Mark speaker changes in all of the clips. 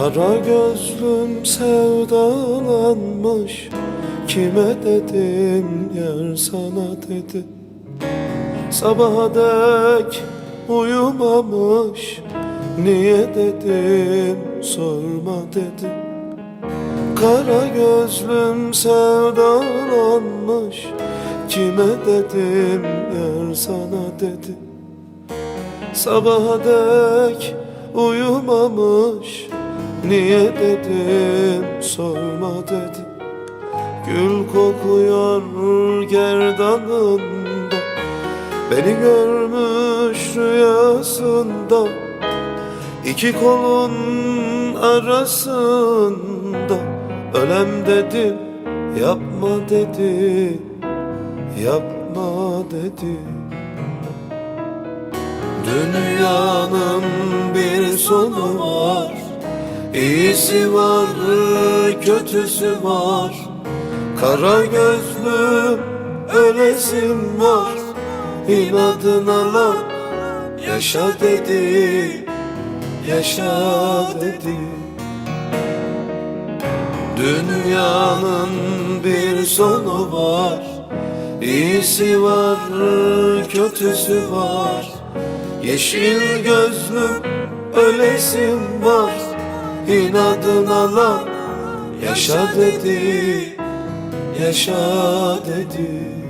Speaker 1: Kara gözlüm sevdalanmış Kime dedim yer sana dedi. Sabaha dek uyumamış Niye dedim sorma dedi. Kara gözlüm sevdalanmış Kime dedim yer sana dedi. Sabaha dek uyumamış Niye dedim sorma dedi Gül kokuyor gerdanında. Beni görmüş rüyasında. İki kolun arasında. Ölem dedim yapma dedi Yapma dedi Dünyanın bir sonu var İyisi var, kötüsü var. Kara gözlü ölesim var. İnadına lan yaşa dedi Yaşa dedi. Dünyanın bir sonu var. İyisi var, kötüsü var. Yeşil gözlüm ölesim var İnadına lan yaşa dedi Yaşa dedi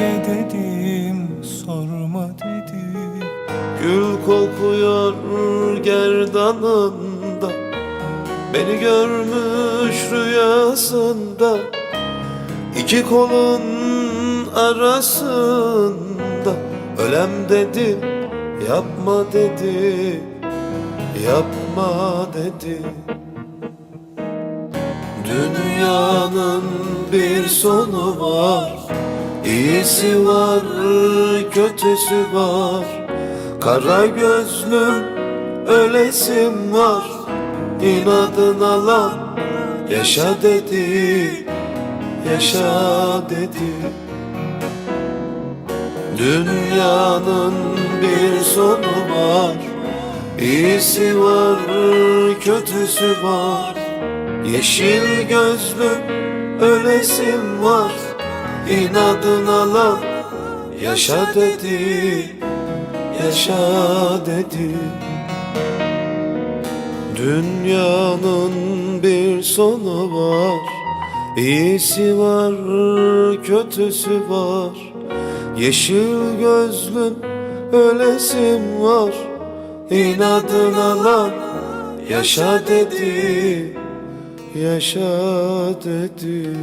Speaker 2: Niye dedim sorma dedim.
Speaker 1: Gül kokuyor gerdanında Beni görmüş rüyasında. İki kolun arasında Ölem dedim yapma dedi Yapma dedi. Dünyanın bir sonu var İyisi var, kötüsü var. Kara gözlüm ölesim var. İnadına lan yaşa dedi Yaşa dedi. Dünyanın bir sonu var. İyisi var, kötüsü var. Yeşil gözlüm ölesim var İnadına lan yaşa dedi Yaşa dedi. Dünyanın bir sonu var İyisi var, kötüsü var. Yeşil gözlüm ölesim var. İnadına lan yaşa dedi Yaşa dedi